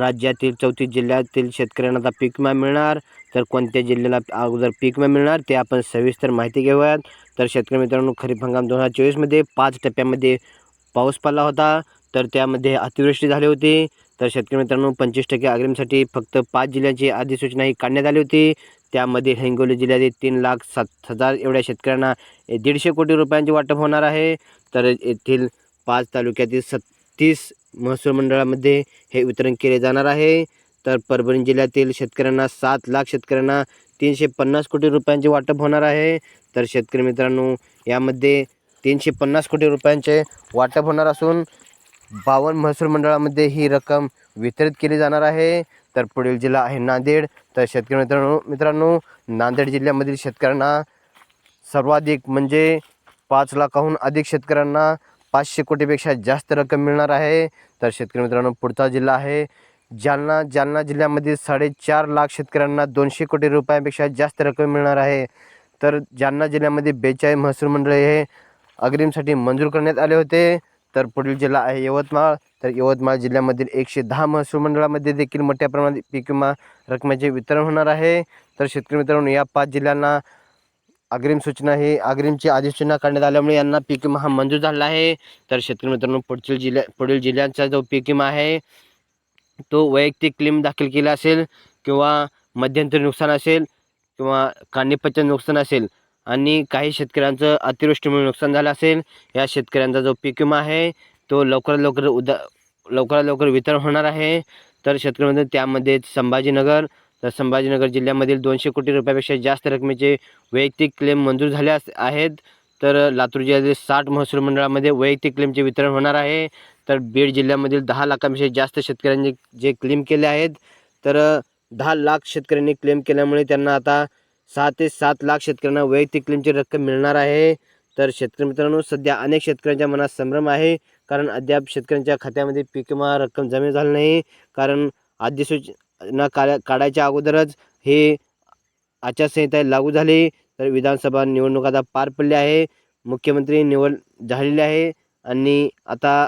राज्यातील चौतीस जिल्ह्यातील शेतकऱ्यांना आता पीक विमा मिळणार. तर कोणत्या जिल्ह्याला अगोदर पीक विमा मिळणार ते आपण सविस्तर माहिती घेऊयात. तर शेतकरी मित्रांनो खरीप हंगाम दोन हजार चोवीसमध्ये पाच टप्प्यामध्ये पाऊस पडला होता. तर त्यामध्ये अतिवृष्टी झाली होती. तर शेतकरी मित्रांनो पंचवीस टक्के अग्रिमसाठी फक्त पाच जिल्ह्यांची अधिसूचना ही काढण्यात आली होती. त्यामध्ये हिंगोली जिल्ह्यातील तीन लाख सात हजार एवढ्या शेतकऱ्यांना दीडशे कोटी रुपयांचे वाटप होणार आहे. तर येथील पाच तालुक्यातील सत्तीस महसूल मंडळामध्ये हे वितरण केले जाणार आहे. तर परभणी जिल्ह्यातील शेतकऱ्यांना सात लाख शेतकऱ्यांना तीनशे पन्नास कोटी रुपयांचे वाटप होणार आहे. तर शेतकरी मित्रांनो यामध्ये तीनशे पन्नास कोटी रुपयांचे वाटप होणार असून बावन्न महसूल मंडळामध्ये ही रक्कम वितरित केली जाणार आहे. तर पुढील जिल्हा आहे नांदेड. तर शेतकरी मित्रांनो मित्रांनो नांदेड जिल्ह्यामधील शेतकऱ्यांना सर्वाधिक म्हणजे पाच लाखाहून अधिक शेतकऱ्यांना पाचशे कोटीपेक्षा जास्त रक्कम मिळणार आहे. तर शेतकरी मित्रांनो पुढचा जिल्हा आहे जालना. जालना जिल्ह्यामध्ये साडेचार लाख शेतकऱ्यांना दोनशे कोटी रुपयांपेक्षा जास्त रक्कम मिळणार आहे. तर जालना जिल्ह्यामध्ये बेचाळीस महसूल मंडळे हे अग्रिमसाठी मंजूर करण्यात आले होते. तर पुढील जिल्हा आहे यवतमाळ. तर यवतमाळ जिल्ह्यामधील एकशे दहा महसूल मंडळामध्ये देखील मोठ्या प्रमाणात पीक विमा रकमेचे वितरण होणार आहे. तर शेतकरी मित्रांनो या पाच जिल्ह्यांना अग्रिम सूचना ही अग्रिमची अधिसूचना काढण्यात आल्यामुळे यांना पीक विमा हा मंजूर झाला आहे. तर शेतकरी मित्रांनो पुढील जिल्ह्या पुढील जिल्ह्यांचा जो पीक विमा आहे तो वैयक्तिक क्लेम दाखल केला असेल किंवा मध्यंतरी नुकसान असेल किंवा काढणीपच्चं नुकसान असेल आणि काही शेतकऱ्यांचं अतिवृष्टीमुळे नुकसान झालं असेल या शेतकऱ्यांचा जो पीक विमा आहे तो लवकरात लवकर उदा लवकरात लवकर वितरण होणार आहे. तर शेतकऱ्यांमध्ये त्यामध्ये संभाजीनगर तर संभाजीनगर जिल्ह्यामधील दोनशे कोटी रुपयापेक्षा जास्त रकमेचे वैयक्तिक क्लेम मंजूर झाले अस- आहेत. तर लातूर जिल्ह्यातील साठ महसूल मंडळामध्ये वैयक्तिक क्लेमचे वितरण होणार आहे. तर बीड जिल्ह्यामधील दहा लाखापेक्षा जास्त शेतकऱ्यांनी जे क्लेम केले आहेत तर दहा लाख शेतकऱ्यांनी क्लेम केल्यामुळे त्यांना आता सहा ते सात लाख शेतकऱ्यांना वैयक्तिक क्लेमची रक्कम मिळणार आहे. तर शेतकरी मित्रांनो सध्या अनेक शेतकऱ्यांच्या मनात संभ्रम आहे. कारण अद्याप शेतकऱ्यांच्या खात्यामध्ये पीक विमा रक्कम जमा झाली नाही. कारण न काढा काढायच्या अगोदरच हे आचारसंहिता लागू झाली. तर विधानसभा निवडणूक आता पार पडली आहे. मुख्यमंत्री निवड झालेली आहे. आणि आता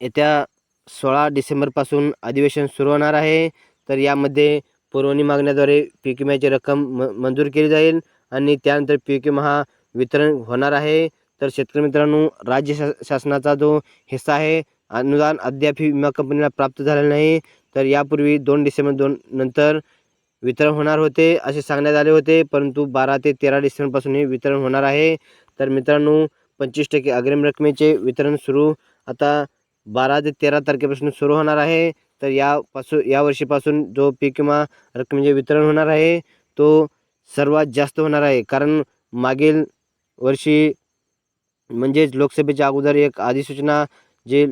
येत्या सोळा डिसेंबरपासून अधिवेशन सुरू होणार आहे. तर यामध्ये पुरवणी मागण्याद्वारे पीक विम्याची रक्कम म मंजूर केली जाईल आणि त्यानंतर पीक विमा हा वितरण होणार आहे. तर शेतकरी मित्रांनो राज्य शा शासनाचा जो हिस्सा आहे अनुदान अद्याप ही विमा कंपनीला प्राप्त झालेला नाही. तर यापूर्वी दोन डिसेंबर दोन नंतर वितरण होणार होते असे सांगण्यात आले होते परंतु बारा ते तेरा डिसेंबरपासून हे वितरण होणार आहे. तर मित्रांनो पंचवीस टक्के अग्रिम रकमेचे वितरण सुरू आता बारा ते तेरा तारखेपासून सुरू होणार आहे. तर यापासून या वर्षीपासून जो पीक विमा रकमेचे वितरण होणार आहे तो सर्वात जास्त होणार आहे. कारण मागील वर्षी म्हणजेच लोकसभेच्या अगोदर एक अधिसूचना जे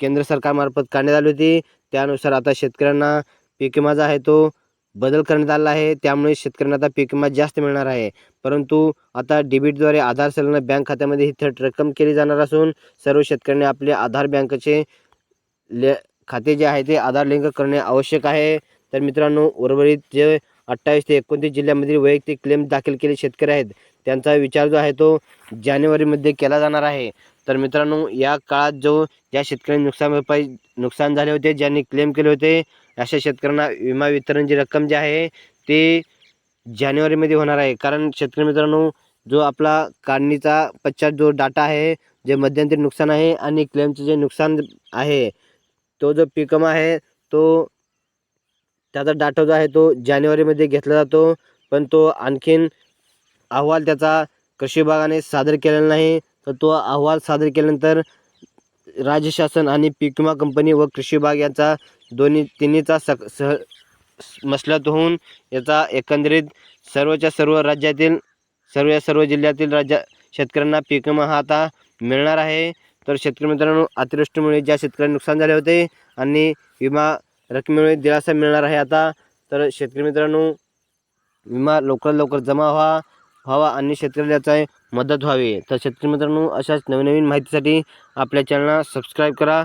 केंद्र सरकारमार्फत काढण्यात आली होती त्यानुसार आता शेतकऱ्यांना पीक विमा जो आहे तो बदल करण्यात आला आहे. त्यामुळे शेतकऱ्यांना आता पीक विमा जास्त मिळणार आहे. परंतु आता डेबिटद्वारे आधार संलग्न बँक खात्यामध्ये ही थेट रक्कम केली जाणार असून सर्व शेतकऱ्यांनी आपले आधार बँकचे ले खाते जे आहे ते आधार लिंक करणे आवश्यक आहे. तर मित्रांनो उर्वरित जे अठ्ठावीस ते एकोणतीस जिल्ह्यामधील वैयक्तिक क्लेम दाखल केले शेतकरी आहेत त्यांचा विचार जो आहे तो जानेवारीमध्ये केला जाणार आहे. तर मित्रांनो या काळात जो ज्या शेतकऱ्यांनी नुकसान भरपाई नुकसान झाले होते ज्यांनी क्लेम केले होते अशा शेतकऱ्यांना विमा वितरणची रक्कम जी आहे ते जानेवारीमध्ये होणार आहे. कारण शेतकरी मित्रांनो जो आपला काढणीचा पश्चात जो डाटा आहे जे मध्यंतरी नुकसान आहे आणि क्लेमचं जे नुकसान आहे तो जो पिकम आहे तो त्याचा डाटा जो आहे तो जानेवारीमध्ये घेतला जातो. पण तो आणखीन अहवाल त्याचा कृषी विभागाने सादर केलेला नाही. तर तो अहवाल सादर केल्यानंतर राज्य शासन आणि पीक विमा कंपनी व कृषी विभाग यांचा दोन्ही तिन्हीचा सक सह मसलत होऊन याचा एकंदरीत सर्वच्या सर्व राज्यातील सर्व या सर्व जिल्ह्यातील राज्या शेतकऱ्यांना पीक विमा हा आता मिळणार आहे. तर शेतकरी मित्रांनो अतिवृष्टीमुळे ज्या शेतकऱ्यांना नुकसान झाले होते आणि विमा रकमेमुळे दिलासा मिळणार आहे आता तर शेतकरी मित्रांनो विमा लवकरात लवकर जमा व्हा व्हावा आणि शेतकऱ्याचा याचा मदत व्हावी. तर शेतकरी मित्रांनो अशाच नवनवीन माहितीसाठी आपल्या चॅनलला सबस्क्राईब करा.